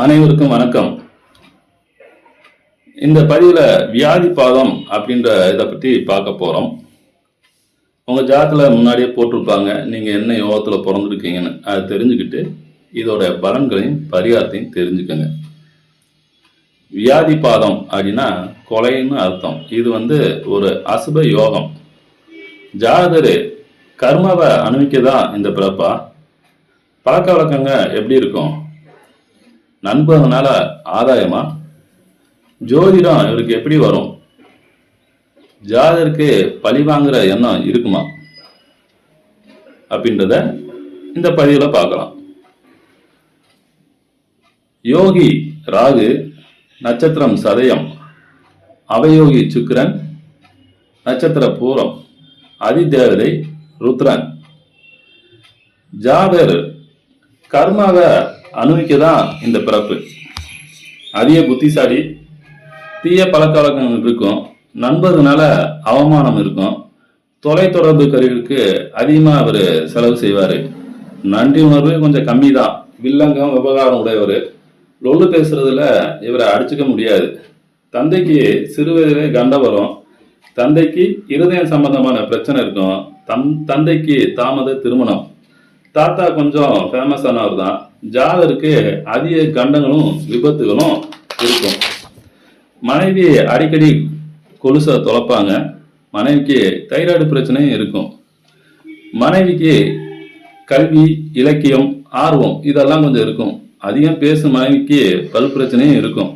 அனைவருக்கும் வணக்கம். இந்த பதிவில் வியாதி பாதம் அப்படின்ற இதை பற்றி பார்க்க போகிறோம் உங்கள் ஜாத்தில் முன்னாடியே போட்டிருப்பாங்க. நீங்கள் என்ன யோகத்தில் பிறந்திருக்கீங்கன்னு அதை தெரிஞ்சுக்கிட்டு இதோட பலன்களையும் பரிகாரத்தையும் தெரிஞ்சுக்கோங்க. வியாதி பாதம் அப்படின்னா கொலைன்னு அர்த்தம். இது வந்து ஒரு அசுப யோகம். ஜாதகர் கர்மாவை அனுபவிக்க இந்த பிறப்பா? பழக்க வழக்கங்க எப்படி இருக்கும்? நண்பர்களால ஆதாயமா? ஜோதிடம் இவருக்கு எப்படி வரும்? ஜாதருக்கு பழி வாங்குற எண்ணம் இருக்குமா? அப்படின்றத இந்த பதிவில் பார்க்கலாம். யோகி ராகு நட்சத்திரம் சதயம் அவயோகி சுக்கிரன் நட்சத்திர பூரம் அதிதேவதை ருத்ரன். ஜாதர் கர்மாவை அனுபவிக்க தான் இந்த பிறப்பு. அதிக புத்திசாலி தீய பழக்க வழக்கங்கள் இருக்கும் நண்பதுனால அவமானம் இருக்கும். தொலைத்தொடர்பு கருவிக்கு அதிகமாக அவர் செலவு செய்வார். நன்றி உணர்வு கொஞ்சம் கம்மி தான் வில்லங்கம் விவகாரம் உடையவர். லொல்லு பேசுறதுல இவரை அடிச்சுக்க முடியாது. தந்தைக்கு சிறு வயதிலே கண்ட வரும். தந்தைக்கு இருதயம் சம்பந்தமான பிரச்சனை இருக்கும். தம் தந்தைக்கு தாமத திருமணம். தாத்தா கொஞ்சம் ஃபேமஸ் ஆனவர் தான். ஜாதருக்கு அதிக கண்டங்களும் விபத்துகளும் இருக்கும். மனைவி அடிக்கடி கொலுசை தொலைப்பாங்க. மனைவிக்கு தைராய்டு பிரச்சனையும் இருக்கும். மனைவிக்கு கல்வி இலக்கியம் ஆர்வம் இதெல்லாம் கொஞ்சம் இருக்கும். அதிகம் பேசும் மனைவிக்கு பல் பிரச்சனையும் இருக்கும்.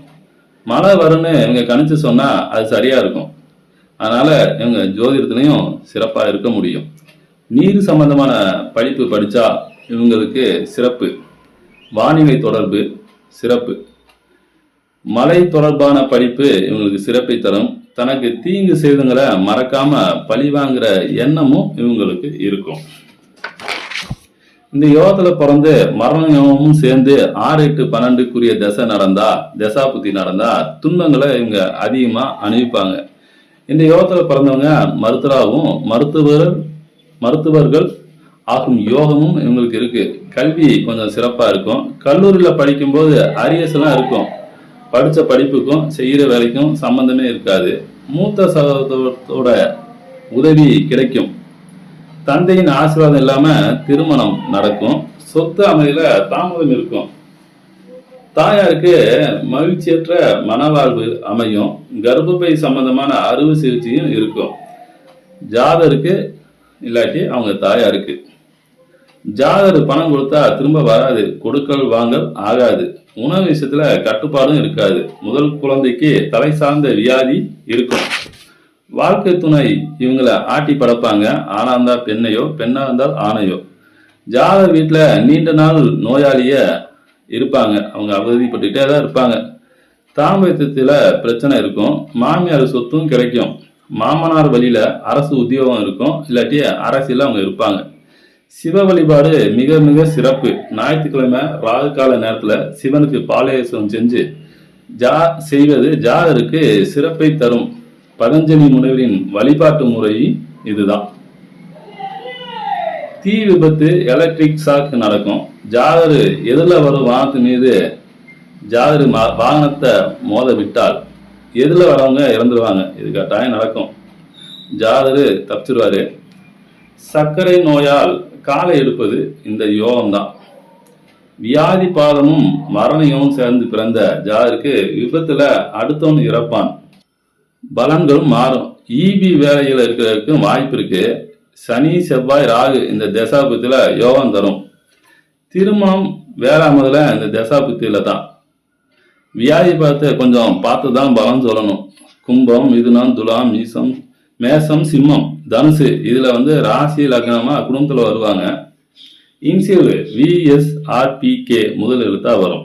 மழை வரும்னு இவங்க கணிச்சு சொன்னால் அது சரியாக இருக்கும். அதனால் இவங்க ஜோதிடத்துலையும் சிறப்பாக இருக்க முடியும். நீர் சம்பந்தமான படிப்பு படித்தா இவங்களுக்கு சிறப்பு. வானிலை தொடர்பு சிறப்பு. மலை தொடர்பான படிப்பு இவங்களுக்கு சிறப்பை தரும். தனக்கு தீங்கு செய்தங்களை மறக்காம பழி வாங்குற எண்ணமும் இவங்களுக்கு இருக்கும். இந்த யோகத்தில் பிறந்து மரண யோகமும் சேர்ந்து ஆறு எட்டு பன்னெண்டுக்குரிய தசை நடந்தா தசா புத்தி நடந்தா துன்பங்களை இவங்க அதிகமாக அணிவிப்பாங்க. இந்த யோகத்தில் பிறந்தவங்க மருத்துவராகவும் மருத்துவர் மருத்துவர்கள் ஆகும் யோகமும் இவங்களுக்கு இருக்கு. கல்வி கொஞ்சம் சிறப்பா இருக்கும். கல்லூரியில படிக்கும்போது அரியஸ் எல்லாம் இருக்கும். படித்த படிப்புக்கும் செய்கிற வேலைக்கும் சம்பந்தமே இருக்காது. மூத்த சகோதரத்தோட உதவி கிடைக்கும். தந்தையின் ஆசீர்வாதம் இல்லாமல் திருமணம் நடக்கும். சொத்து அமைதியில தாமதம் இருக்கும். தாயாருக்கு மகிழ்ச்சியற்ற மனவாழ்வு அமையும். கர்ப்பப்பை சம்பந்தமான அறுவை சிகிச்சையும் இருக்கும். ஜாதருக்கு இல்லாட்டி அவங்க தாயாருக்கு ஜாதர் பணம் கொடுத்தா திரும்ப வராது. கொடுக்கல் வாங்கல் ஆகாது. உணவு விஷயத்துல கட்டுப்பாடும் இருக்காது. முதல் குழந்தைக்கு தலை சார்ந்த வியாதி இருக்கும். வாழ்க்கை துணை இவங்கள ஆட்டி படைப்பாங்க. ஆணா இருந்தால் பெண்ணையோ பெண்ணா இருந்தால் ஆணையோ. ஜாதர் வீட்டில் நீண்ட நாள் நோயாளிய இருப்பாங்க. அவங்க அவதிப்பட்டுக்கிட்டே தான் இருப்பாங்க. தாம்பத்தியத்தில் பிரச்சனை இருக்கும். மாமியார் சொத்தும் கிடைக்கும். மாமனார் வழியில அரசு உத்தியோகம் இருக்கும். இல்லாட்டி அரசியல் அவங்க இருப்பாங்க. சிவ வழிபாடு மிக மிக சிறப்பு. ஞாயிற்றுக்கிழமை ராகு கால நேரத்துல சிவனுக்கு பாலயசம் செஞ்சு ஜா செய்வது ஜாதருக்கு சிறப்பை தரும். பதஞ்சலி முனிவரின் வழிபாட்டு முறை இதுதான். தீ விபத்து எலக்ட்ரிக் ஷாக் நடக்கும். ஜாதரு எதிரில் வரும் வாகனத்து மீது ஜாதரு மா- வாகனத்தை மோத விட்டால் எதில் வரவங்க இறந்துருவாங்க? இது கட்டாயம் நடக்கும். ஜாதரு தப்பிச்சிருவாரு. சர்க்கரை நோயால் காலை எடுப்பது இந்த யோகம்தான். வியாதி பாதமும் மரணையும் சேர்ந்து பிறந்த ஜாதருக்கு விபத்துல அடுத்தவன் இறப்பான். பலன்களும் மாறும். ஈபி வேலையில் இருக்கிறதுக்கு வாய்ப்பு இருக்கு. சனி செவ்வாய் ராகு இந்த தசாபுத்தியில் யோகம் தரும். திருமணம் வேளாமதுல இந்த தசாபுத்தியில தான் வியாதி பார்த்து கொஞ்சம் பார்த்து தான் பலன் சொல்லணும். கும்பம் மிதுனம் துலாம் மீசம் மேசம் சிம்மம் தனுசு. இதுல வந்து ராசி லக்னமா குடும்பத்தில் வருவாங்க. இன்சியல் விஎஸ்ஆர்பிகே முதல் எழுத்தா வரும்.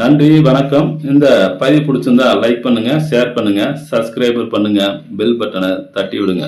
நன்றி வணக்கம். இந்த பதிவு பிடிச்சிருந்தா லைக் பண்ணுங்க ஷேர் பண்ணுங்க சப்ஸ்கிரைபர் பண்ணுங்க பெல் பட்டனை தட்டி விடுங்க.